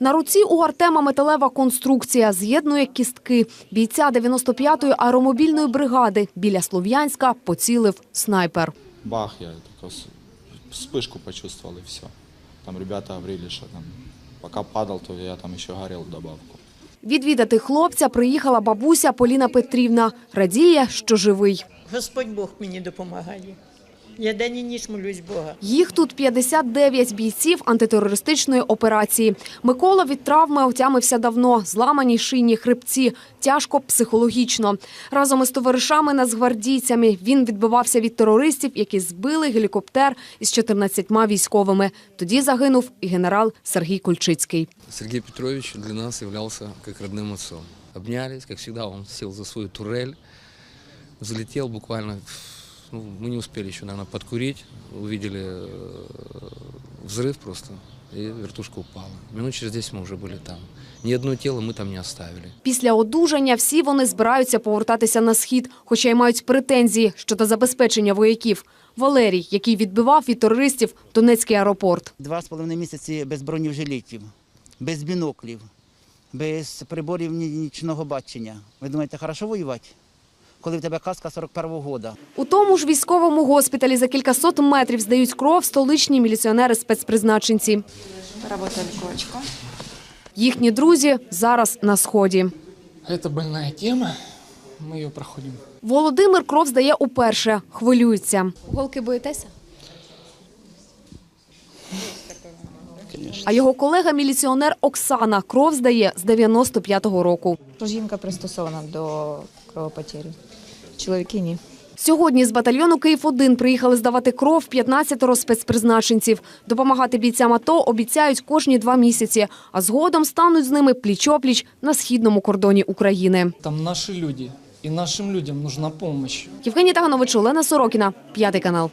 На руці у Артема металева конструкція з'єднує кістки. Бійця 95-ї аеромобільної бригади біля Слов'янська поцілив снайпер. Бах, я только с- вспышку почувствовал и все. Там ребята говорили, что там пока падал, то я там еще горел в добавку. Відвідати хлопця приїхала бабуся Поліна Петрівна. Радіє, що живий. Господь Бог мені допомагає. Я день і ніч молюсь Бога. Їх тут 59 бійців антитерористичної операції. Микола від травми отямився давно, зламані шийні хребці, тяжко психологічно. Разом із товаришами-нацгвардійцями він відбивався від терористів, які збили гелікоптер із 14 військовими. Тоді загинув і генерал Сергій Кульчицький. Сергей Петрович для нас являлся как родным отцом. Обнялись, как всегда, он сел за свою турель, залетел буквально, ну, мы не успели еще, наверное, подкурить, увидели э, взрыв просто, и вертушка упала. Минут через 10 мы уже были там. Ни одно тело мы там не оставили. Після одужання всі вони збираються повертатися на схід, хоча й мають претензії щодо забезпечення вояків. Валерій, який відбивав від терористів Донецький аеропорт. Два з половиною місяці без бронежилетів, без біноклів, без приборів ні- нічного бачення. Ви думаєте, хорошо воювати? Коли в тебе каска 41-го года. У тому ж військовому госпіталі за кількасот метрів здають кров столичні міліціонери-спецпризначенці. Работа. Їхні друзі зараз на сході. Це больна тема, Ми її проходимо. Володимир кров здає уперше, хвилюється. Голки боїтеся? А його колега-міліціонер Оксана кров здає з 95-го року. Жінка пристосована до кровопотері. Чоловіки ні. Сьогодні з батальйону Київ-1 приїхали здавати кров 15 спецпризначенців. Допомагати бійцям АТО обіцяють кожні два місяці, а згодом стануть з ними пліч-опліч на східному кордоні України. Там наши люди, и нашим людям нужна помощь. Євгенія Таганович, Олена Сорокіна, п'ятий канал.